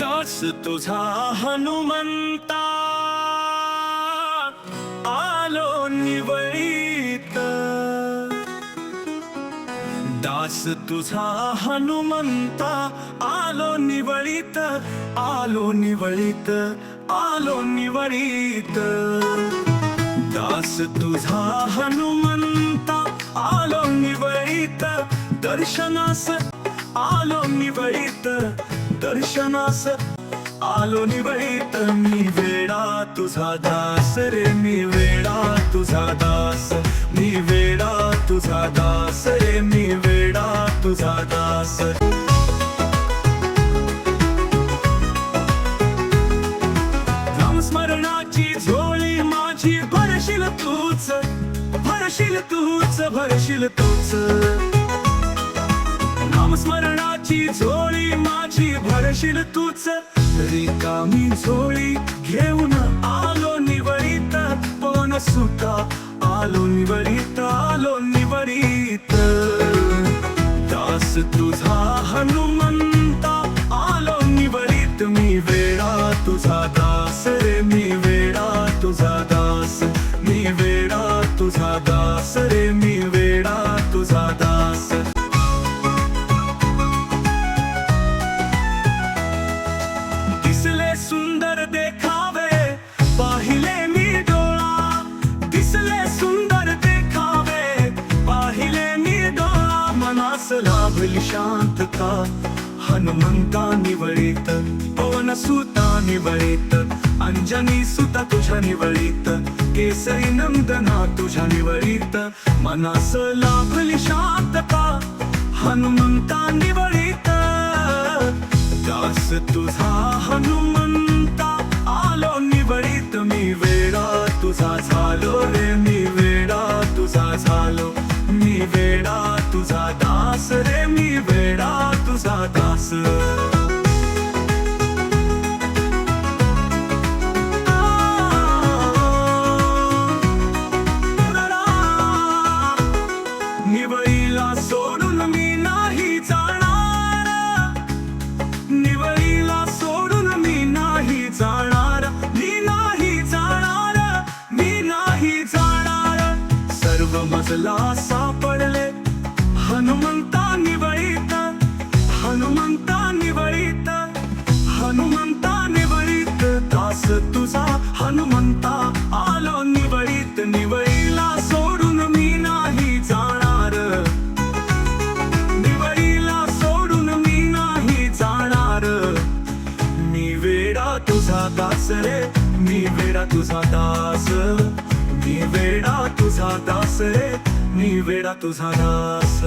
दास तुझा हनुमंता आलो निवळीत। दास तुझा हनुमंता आलो निवळीत। आलो निवळीत। आलो निवळीत। दास तुझा हनुमंता आलो निवळीत। दर्शनास आलो निवळीत। दर्शनास आलो निवळीत मी वेडा तुझा दास रे मी वेडा तुझा दास मी वेडा तुझा दास रे मी वेडा तुझा दास. स्मरणाची झोळी माझी भरशील तूच भरशील तूच भरशील तूच. नामस्मरणाची झोळी माझी भरशील तूच रिकामी झोळी घेऊन आलो निवडीत. पण सुता आलो निवडीत आलो निवडीत. दास तुझा लाभली शांतता हनुमंता निवळीत पवन सुता निवळीत अंजनी सुता तुझ्या निवळीत केसरी नंदना तुझ्या निवळीत मनास लाभली शांतता हनुमंता निवळीत दास तुझा हनुमंता आलो निवडीत मी वेडा तुझा झालो रे मी वेडा तुझा झालो मी वेडा तुझा तुझा दास निवळीला सोडून मी नाही जाणार निवळीला सोडून मी नाही जाणार मी नाही जाणार मी नाही जाणार सर्व मजला सापडले हनुमंता तुझा हनुमंता आलो निवळीत निवळीला सोडून मी नाही जाणार. निवडीला सोडून मी नाही जाणार. मी वेडा तुझा दास रे मी वेडा तुझा दास. मी वेडा तुझा दास रे मी वेडा तुझा दास.